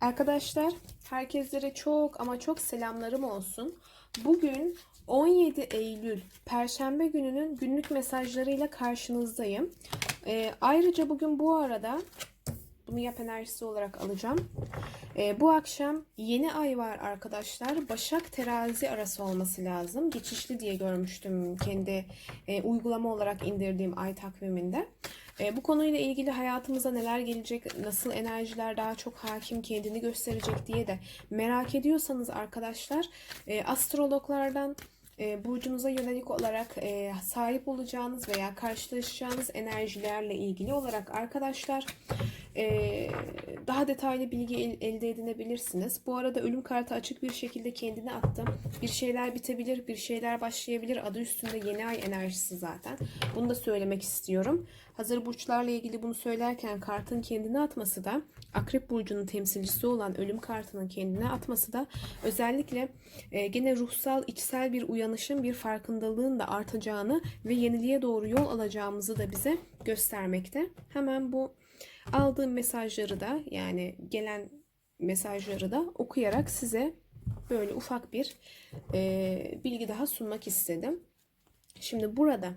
Arkadaşlar, herkeslere çok ama çok selamlarım olsun. Bugün 17 Eylül Perşembe gününün günlük mesajlarıyla karşınızdayım. Ee, ayrıca bugün bu arada bunu yap enerjisi olarak alacağım. Ee, bu akşam yeni ay var arkadaşlar. Başak terazi arası olması lazım. Geçişli diye görmüştüm kendi e, uygulama olarak indirdiğim ay takviminde. E, bu konuyla ilgili hayatımıza neler gelecek, nasıl enerjiler daha çok hakim kendini gösterecek diye de merak ediyorsanız arkadaşlar e, astrologlardan e, burcunuza yönelik olarak e, sahip olacağınız veya karşılaşacağınız enerjilerle ilgili olarak arkadaşlar e, daha detaylı bilgi el- elde edinebilirsiniz. Bu arada ölüm kartı açık bir şekilde kendine attım. Bir şeyler bitebilir, bir şeyler başlayabilir. Adı üstünde yeni ay enerjisi zaten. Bunu da söylemek istiyorum. Hazır burçlarla ilgili bunu söylerken kartın kendine atması da Akrep burcunun temsilcisi olan ölüm kartının kendine atması da özellikle e, gene ruhsal içsel bir uyanışın bir farkındalığın da artacağını ve yeniliğe doğru yol alacağımızı da bize göstermekte. Hemen bu aldığım mesajları da yani gelen mesajları da okuyarak size böyle ufak bir e, bilgi daha sunmak istedim. Şimdi burada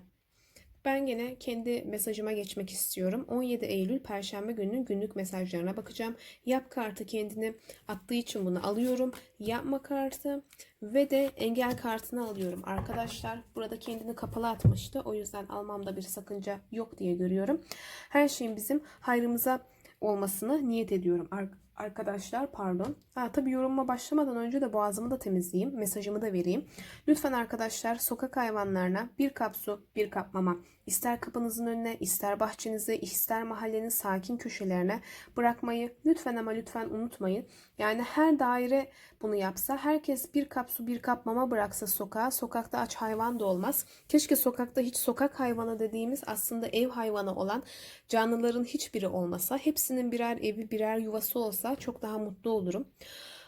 ben gene kendi mesajıma geçmek istiyorum. 17 Eylül Perşembe gününün günlük mesajlarına bakacağım. Yap kartı kendini attığı için bunu alıyorum. Yapma kartı ve de engel kartını alıyorum. Arkadaşlar burada kendini kapalı atmıştı. O yüzden almamda bir sakınca yok diye görüyorum. Her şeyin bizim hayrımıza olmasını niyet ediyorum ar- arkadaşlar pardon. Ha, tabii yorumuma başlamadan önce de boğazımı da temizleyeyim. Mesajımı da vereyim. Lütfen arkadaşlar sokak hayvanlarına bir kap su, bir kap mama. ister kapınızın önüne, ister bahçenize, ister mahallenin sakin köşelerine bırakmayı lütfen ama lütfen unutmayın. Yani her daire bunu yapsa, herkes bir kap su, bir kap mama bıraksa sokağa, sokakta aç hayvan da olmaz. Keşke sokakta hiç sokak hayvanı dediğimiz aslında ev hayvanı olan canlıların hiçbiri olmasa, hepsinin birer evi, birer yuvası olsa çok daha mutlu olurum.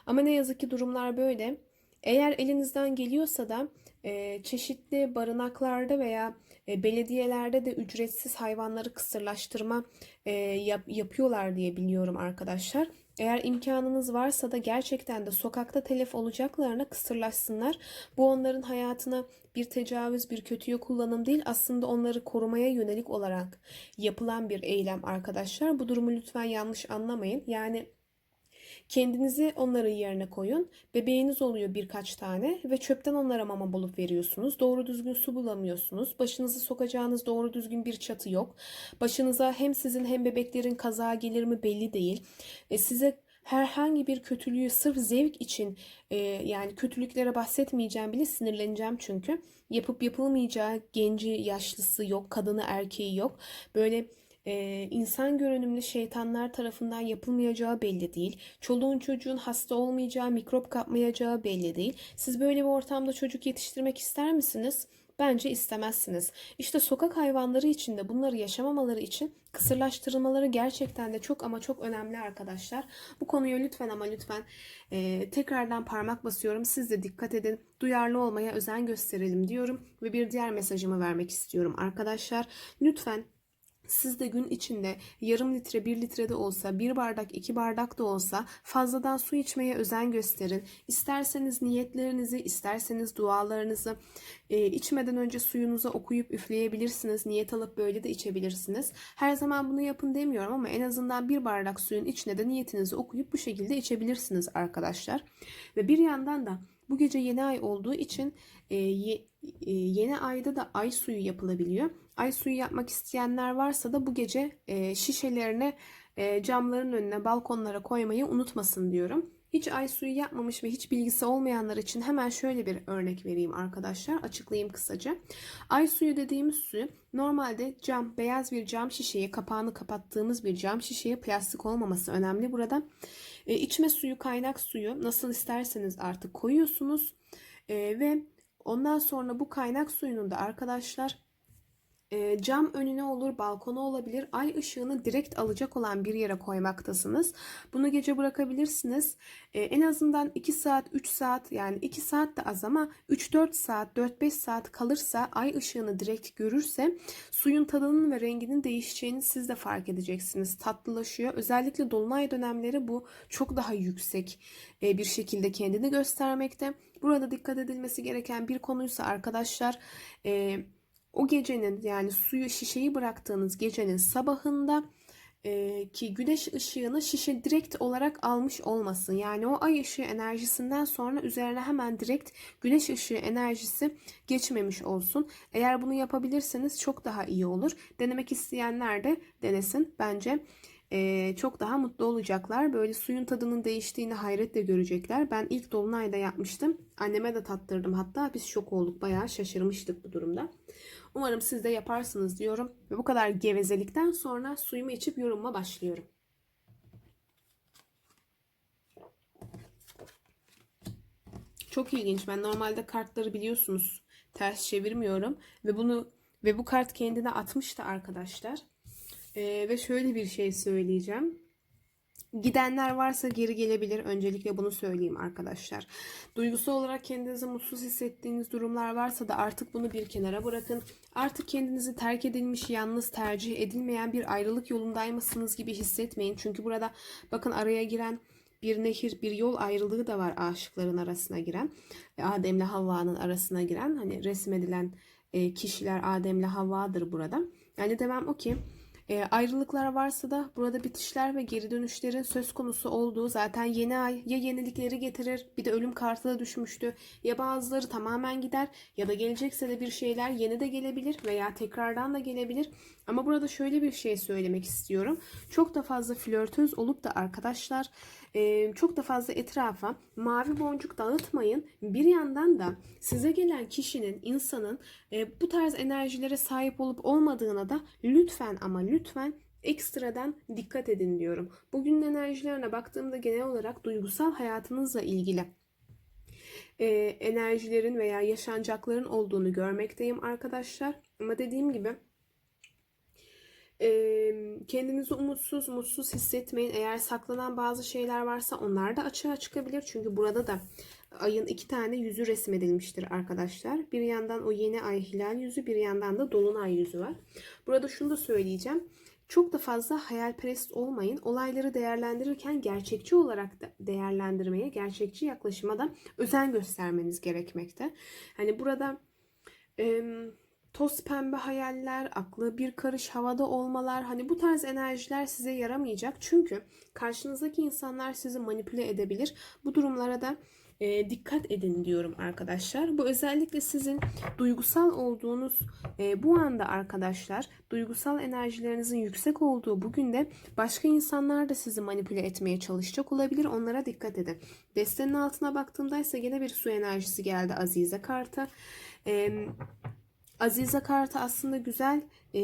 Ama ne yazık ki durumlar böyle. Eğer elinizden geliyorsa da e, çeşitli barınaklarda veya e, belediyelerde de ücretsiz hayvanları kısırlaştırma e, yap- yapıyorlar diye biliyorum arkadaşlar. Eğer imkanınız varsa da gerçekten de sokakta telef olacaklarına kısırlaşsınlar. Bu onların hayatına bir tecavüz, bir kötüye kullanım değil, aslında onları korumaya yönelik olarak yapılan bir eylem arkadaşlar. Bu durumu lütfen yanlış anlamayın. Yani Kendinizi onların yerine koyun. Bebeğiniz oluyor birkaç tane ve çöpten onlara mama bulup veriyorsunuz. Doğru düzgün su bulamıyorsunuz. Başınızı sokacağınız doğru düzgün bir çatı yok. Başınıza hem sizin hem bebeklerin kaza gelir mi belli değil. E, size herhangi bir kötülüğü sırf zevk için e, yani kötülüklere bahsetmeyeceğim bile sinirleneceğim çünkü yapıp yapılmayacağı genci yaşlısı yok kadını erkeği yok böyle e, insan görünümlü şeytanlar tarafından yapılmayacağı belli değil. Çoluğun çocuğun hasta olmayacağı, mikrop kapmayacağı belli değil. Siz böyle bir ortamda çocuk yetiştirmek ister misiniz? Bence istemezsiniz. İşte sokak hayvanları için de bunları yaşamamaları için kısırlaştırılmaları gerçekten de çok ama çok önemli arkadaşlar. Bu konuya lütfen ama lütfen e, tekrardan parmak basıyorum. Siz de dikkat edin. Duyarlı olmaya özen gösterelim diyorum. Ve bir diğer mesajımı vermek istiyorum arkadaşlar. Lütfen siz de gün içinde yarım litre, bir litre de olsa, bir bardak, iki bardak da olsa fazladan su içmeye özen gösterin. İsterseniz niyetlerinizi, isterseniz dualarınızı e, içmeden önce suyunuza okuyup üfleyebilirsiniz. Niyet alıp böyle de içebilirsiniz. Her zaman bunu yapın demiyorum ama en azından bir bardak suyun içine de niyetinizi okuyup bu şekilde içebilirsiniz arkadaşlar. Ve bir yandan da bu gece yeni ay olduğu için e, e, yeni ayda da ay suyu yapılabiliyor. Ay suyu yapmak isteyenler varsa da bu gece e, şişelerine e, camların önüne balkonlara koymayı unutmasın diyorum. Hiç ay suyu yapmamış ve hiç bilgisi olmayanlar için hemen şöyle bir örnek vereyim arkadaşlar. Açıklayayım kısaca. Ay suyu dediğimiz suyu normalde cam, beyaz bir cam şişeye, kapağını kapattığımız bir cam şişeye plastik olmaması önemli burada. E, içme suyu, kaynak suyu nasıl isterseniz artık koyuyorsunuz. E, ve ondan sonra bu kaynak suyunun da arkadaşlar e, cam önüne olur, balkona olabilir. Ay ışığını direkt alacak olan bir yere koymaktasınız. Bunu gece bırakabilirsiniz. E, en azından 2 saat, 3 saat yani 2 saat de az ama 3-4 saat, 4-5 saat kalırsa ay ışığını direkt görürse suyun tadının ve renginin değişeceğini siz de fark edeceksiniz. Tatlılaşıyor. Özellikle dolunay dönemleri bu çok daha yüksek e, bir şekilde kendini göstermekte. Burada dikkat edilmesi gereken bir konuysa arkadaşlar e, o gecenin yani suyu şişeyi bıraktığınız gecenin sabahında e, ki güneş ışığını şişe direkt olarak almış olmasın. Yani o ay ışığı enerjisinden sonra üzerine hemen direkt güneş ışığı enerjisi geçmemiş olsun. Eğer bunu yapabilirseniz çok daha iyi olur. Denemek isteyenler de denesin. Bence çok daha mutlu olacaklar. Böyle suyun tadının değiştiğini hayretle görecekler. Ben ilk dolunayda yapmıştım. Anneme de tattırdım hatta. Biz şok olduk. Bayağı şaşırmıştık bu durumda. Umarım siz de yaparsınız diyorum. Ve bu kadar gevezelikten sonra suyumu içip yorumuma başlıyorum. Çok ilginç. Ben normalde kartları biliyorsunuz ters çevirmiyorum ve bunu ve bu kart kendine atmıştı arkadaşlar. Ee, ve şöyle bir şey söyleyeceğim. Gidenler varsa geri gelebilir. Öncelikle bunu söyleyeyim arkadaşlar. Duygusal olarak kendinizi mutsuz hissettiğiniz durumlar varsa da artık bunu bir kenara bırakın. Artık kendinizi terk edilmiş, yalnız tercih edilmeyen bir ayrılık yolundaymışsınız gibi hissetmeyin. Çünkü burada bakın araya giren bir nehir, bir yol ayrılığı da var aşıkların arasına giren. Adem'le Havva'nın arasına giren. Hani resmedilen e, kişiler Adem'le Havva'dır burada. Yani demem o ki e, ayrılıklar varsa da burada bitişler ve geri dönüşlerin söz konusu olduğu zaten yeni ay ya yenilikleri getirir bir de ölüm kartı da düşmüştü. Ya bazıları tamamen gider ya da gelecekse de bir şeyler yeni de gelebilir veya tekrardan da gelebilir. Ama burada şöyle bir şey söylemek istiyorum. Çok da fazla flörtöz olup da arkadaşlar çok da fazla etrafa mavi boncuk dağıtmayın. Bir yandan da size gelen kişinin, insanın bu tarz enerjilere sahip olup olmadığına da lütfen ama lütfen ekstradan dikkat edin diyorum. Bugünün enerjilerine baktığımda genel olarak duygusal hayatınızla ilgili enerjilerin veya yaşanacakların olduğunu görmekteyim arkadaşlar. Ama dediğim gibi kendinizi umutsuz, mutsuz hissetmeyin. Eğer saklanan bazı şeyler varsa onlar da açığa çıkabilir. Çünkü burada da ayın iki tane yüzü resmedilmiştir arkadaşlar. Bir yandan o yeni ay hilal yüzü, bir yandan da dolunay yüzü var. Burada şunu da söyleyeceğim. Çok da fazla hayalperest olmayın. Olayları değerlendirirken gerçekçi olarak da değerlendirmeye, gerçekçi yaklaşıma da özen göstermeniz gerekmekte. Hani burada e, toz pembe hayaller, aklı bir karış havada olmalar hani bu tarz enerjiler size yaramayacak. Çünkü karşınızdaki insanlar sizi manipüle edebilir. Bu durumlara da e, dikkat edin diyorum arkadaşlar. Bu özellikle sizin duygusal olduğunuz e, bu anda arkadaşlar duygusal enerjilerinizin yüksek olduğu bugün de başka insanlar da sizi manipüle etmeye çalışacak olabilir. Onlara dikkat edin. Destenin altına baktığımda ise yine bir su enerjisi geldi Azize kartı. Eee Azize kartı aslında güzel e,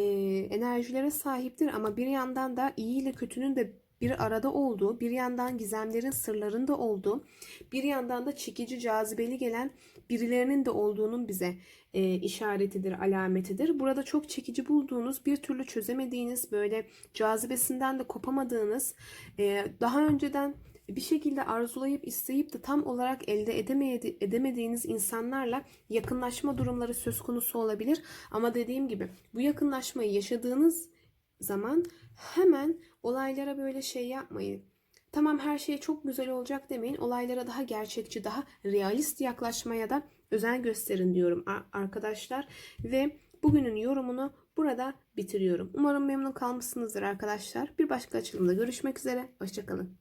enerjilere sahiptir ama bir yandan da iyi ile kötünün de bir arada olduğu, bir yandan gizemlerin sırlarında olduğu, bir yandan da çekici, cazibeli gelen birilerinin de olduğunun bize e, işaretidir, alametidir. Burada çok çekici bulduğunuz, bir türlü çözemediğiniz, böyle cazibesinden de kopamadığınız, e, daha önceden bir şekilde arzulayıp isteyip de tam olarak elde edemediğiniz insanlarla yakınlaşma durumları söz konusu olabilir. Ama dediğim gibi bu yakınlaşmayı yaşadığınız zaman hemen olaylara böyle şey yapmayın. Tamam her şey çok güzel olacak demeyin. Olaylara daha gerçekçi, daha realist yaklaşmaya da özen gösterin diyorum arkadaşlar. Ve bugünün yorumunu burada bitiriyorum. Umarım memnun kalmışsınızdır arkadaşlar. Bir başka açılımda görüşmek üzere. Hoşçakalın.